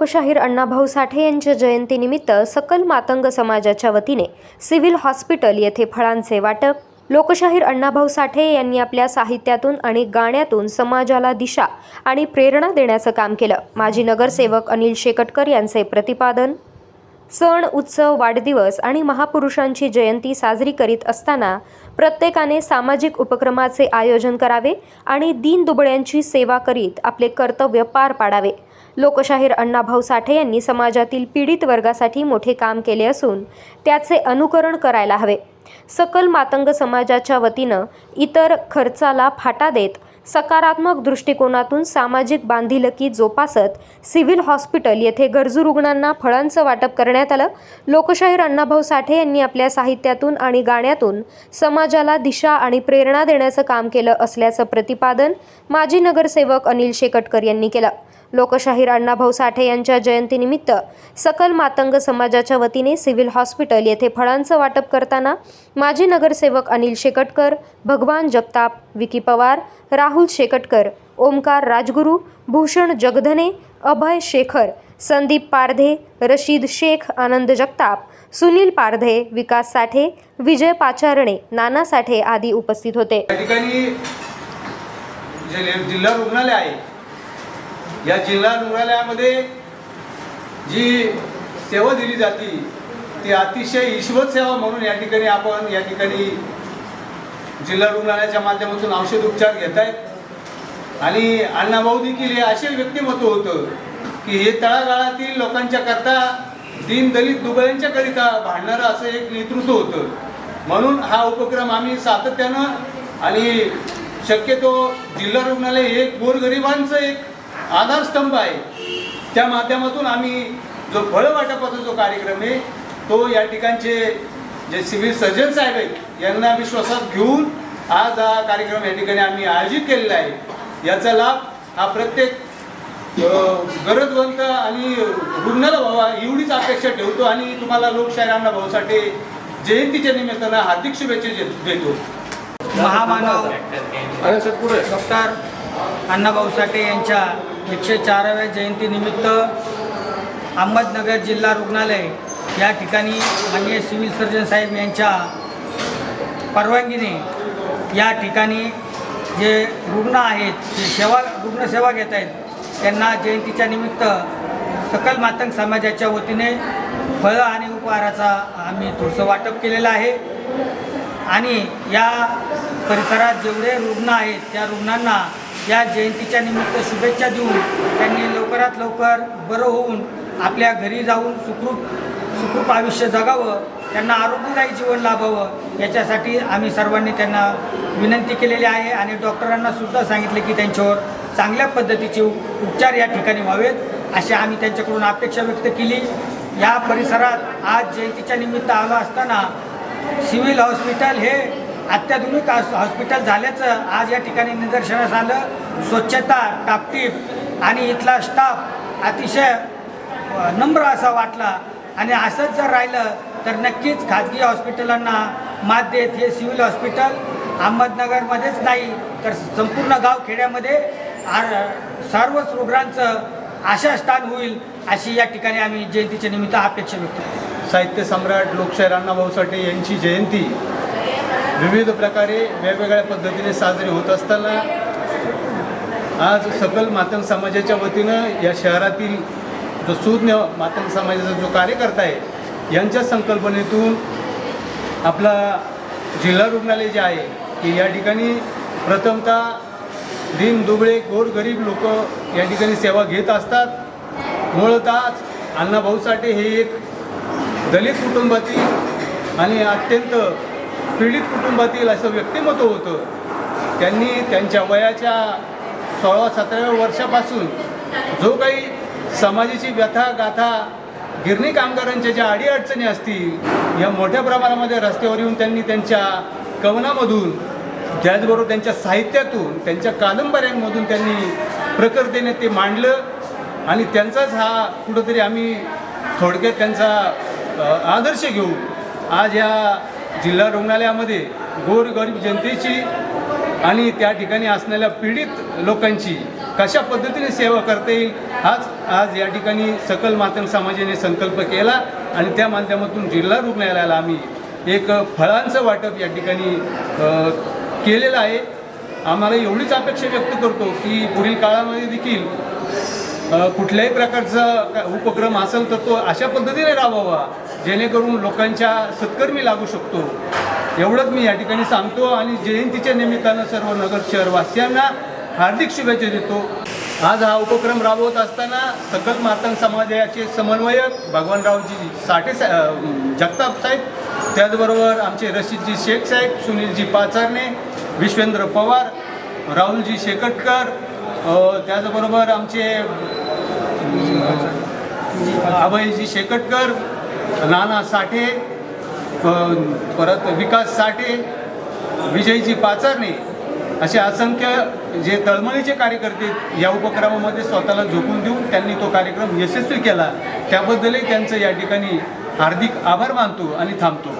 लोकशाहीर अण्णाभाऊ साठे यांच्या जयंतीनिमित्त सकल मातंग समाजाच्या वतीने सिव्हिल हॉस्पिटल येथे फळांचे वाटप लोकशाहीर अण्णाभाऊ साठे यांनी आपल्या साहित्यातून आणि गाण्यातून समाजाला दिशा आणि प्रेरणा देण्याचं काम केलं. माजी नगरसेवक अनिल शेकटकर यांचे प्रतिपादन सण उत्सव वाढदिवस आणि महापुरुषांची जयंती साजरी करीत असताना प्रत्येकाने सामाजिक उपक्रमाचे आयोजन करावे आणि दीनदुबळ्यांची सेवा करीत आपले कर्तव्य पार पाडावे. लोकशाहीर अण्णाभाऊ साठे यांनी समाजातील पीडित वर्गासाठी मोठे काम केले असून त्याचे अनुकरण करायला हवे. सकल मातंग समाजाच्या वतीनं इतर खर्चाला फाटा देत सकारात्मक दृष्टिकोनातून सामाजिक बांधिलकी जोपासत सिव्हिल हॉस्पिटल येथे गरजू रुग्णांना फळांचं वाटप करण्यात आलं. लोकशाहीर अण्णाभाऊ साठे यांनी आपल्या साहित्यातून आणि गाण्यातून समाजाला दिशा आणि प्रेरणा देण्याचं काम केलं असल्याचं प्रतिपादन माजी नगरसेवक अनिल शेकटकर यांनी केलं. लोकशाहीर अण्णाभाऊ साठे यांच्या जयंतीनिमित्त सकल मातंग समाजाच्या वतीने सिव्हिल हॉस्पिटल येथे फळांचं वाटप करताना माजी नगरसेवक अनिल शेकटकर भगवान जगताप विकी पवार राहुल शेकटकर ओमकार राजगुरू भूषण जगधने अभय शेखर संदीप पारधे रशीद शेख आनंद जगताप सुनील पारधे विकास साठे विजय पाचारणे नाना साठे आदी उपस्थित होते. या ठिकाणी जे जिल्हा रुग्णालय आहे या जिल्हा रुग्णालयामध्ये जी सेवा दिली जाते ती अतिशय ईश्वर सेवा म्हणून या ठिकाणी आपण या ठिकाणी जिल्हा रुग्णालयाच्या माध्यमातून औषध उपचार घेत आहेत आणि अण्णाभाऊ देखील हे असे व्यक्तिमत्व होतं की हे तळागाळातील लोकांच्या करता दीन दलित दुबळ्यांच्या करिता भांडणारं असं एक नेतृत्व होतं. म्हणून हा उपक्रम आम्ही सातत्यानं आणि शक्यतो जिल्हा रुग्णालय एक गोरगरिबांचं एक आधारस्तंभ आहे. त्या माध्यमातून आम्ही जो फळ वाटपाचा जो कार्यक्रम आहे तो या ठिकाणचे जे सिव्हिल सर्जन साहेब आहेत यांना विश्वासात घेऊन आज हा कार्यक्रम या ठिकाणी आम्ही आयोजित केलेला आहे. याचा लाभ हा प्रत्येक गरजवंत आणि रुग्णाला व्हावा एवढीच अपेक्षा ठेवतो आणि तुम्हाला लोकशाही अण्णा भाऊ साठे जयंतीच्या निमित्तानं हार्दिक शुभेच्छा देतो. महामानव डॉक्टर अण्णाभाऊ साठे यांच्या एकशे चाराव्या जयंतीनिमित्त अहमदनगर जिल्हा रुग्णालय या ठिकाणी माननीय सिव्हिल सर्जन साहेब यांच्या परवानगीने या ठिकाणी जे रुग्ण आहेत जे सेवा रुग्णसेवा घेत आहेत त्यांना जयंतीच्या निमित्त सकल मातंग समाजाच्या वतीने फळं आणि उपहाराचा आम्ही थोडंसं वाटप केलेलं आहे. आणि या परिसरात जेवढे रुग्ण आहेत त्या रुग्णांना या जयंतीच्या निमित्त शुभेच्छा देऊन त्यांनी लवकरात लवकर बरं होऊन आपल्या घरी जाऊन सुखरूप सुखरूप आयुष्य जगावं त्यांना आरोग्यदायी जीवन लाभावं याच्यासाठी आम्ही सर्वांनी त्यांना विनंती केलेली आहे आणि डॉक्टरांना सुद्धा सांगितले की त्यांच्यावर चांगल्या पद्धतीचे उप- उपचार या ठिकाणी व्हावेत अशी आम्ही त्यांच्याकडून अपेक्षा व्यक्त केली. या परिसरात आज जयंतीच्या निमित्त आलो असताना सिव्हिल हॉस्पिटल हे अत्याधुनिक हॉस्पिटल झाल्याचं आज या ठिकाणी निदर्शनास आलं. स्वच्छता टापटीप आणि इथला स्टाफ अतिशय नम्र असा वाटला. आणि असंच जर राहिलं तर नक्कीच खाजगी हॉस्पिटलांना मात देत हे सिव्हिल हॉस्पिटल अहमदनगरमध्येच नाही तर संपूर्ण गाव खेड्यामध्ये आर सर्वच रुग्णांचं आशा स्थान होईल अशी या ठिकाणी आम्ही जयंतीच्या निमित्त अपेक्षा व्यक्त साहित्य सम्राट लोकशाहीर अण्णाभाऊ साठे यांची जयंती विविध प्रकारे वेगवेगळ्या पद्धतीने साजरी होत असताना आज सकल मातंग समाजाच्या वतीनं या शहरातील जो सुज्ञ मातंग समाजाचा जो कार्यकर्ता आहे यांच्या संकल्पनेतून आपला जिल्हा रुग्णालय जे आहे की या ठिकाणी प्रथमतः दिन दुबळे गोरगरीब लोक या ठिकाणी सेवा घेत असतात. मुळतच अण्णाभाऊ साठे हे एक दलित कुटुंबातील आणि अत्यंत पीडित कुटुंबातील असं व्यक्तिमत्व होतं. त्यांनी त्यांच्या वयाच्या सोळा सतराव्या वर्षापासून जो काही समाजाची व्यथा गाथा गिरणी कामगारांच्या ज्या अडीअडचणी असतील या मोठ्या प्रमाणामध्ये रस्त्यावर येऊन त्यांनी त्यांच्या कवनामधून त्याचबरोबर त्यांच्या साहित्यातून त्यांच्या कादंबऱ्यांमधून त्यांनी प्रकृतीने ते मांडलं. आणि त्यांचाच हा कुठंतरी आम्ही थोडक्यात त्यांचा आदर्श घेऊ आज या जिल्हा रुग्णालयामध्ये गोरगरीब जनतेची आणि त्या ठिकाणी असणाऱ्या पीडित लोकांची कशा पद्धतीने सेवा करता येईल हाच आज या ठिकाणी सकल मातंग समाजाने संकल्प केला आणि त्या माध्यमातून जिल्हा रुग्णालयाला आम्ही एक फळांचं वाटप या ठिकाणी केलेलं आहे. आम्हाला एवढीच अपेक्षा व्यक्त करतो की पुढील काळामध्ये देखील कुठल्याही प्रकारचा उपक्रम असेल तर तो अशा पद्धतीने राबवावा जेणेकरून लोकांच्या सत्कर्मी लागू शकतो. एवढंच मी या ठिकाणी सांगतो आणि जयंतीच्या निमित्तानं सर्व नगर शहरवासियांना हार्दिक शुभेच्छा देतो. आज हा उपक्रम राबवत असताना सकल मातंग समाजाचे समन्वयक भगवानरावजी साठे सा जगताप साहेब त्याचबरोबर आमचे रशीदजी शेख साहेब सुनीलजी पाचारणे विश्वेंद्र पवार राहुलजी शेकटकर त्याचबरोबर आमचे अभयजी शेकटकर नाना साठे परत विकास साठे विजयजी पाचारणे असे असंख्य जे तळमळीचे कार्यकर्ते या उपक्रमामध्ये स्वतःला झोकून देऊन त्यांनी तो कार्यक्रम यशस्वी केला. त्याबद्दलही त्यांचं या ठिकाणी हार्दिक आभार मानतो आणि थांबतो.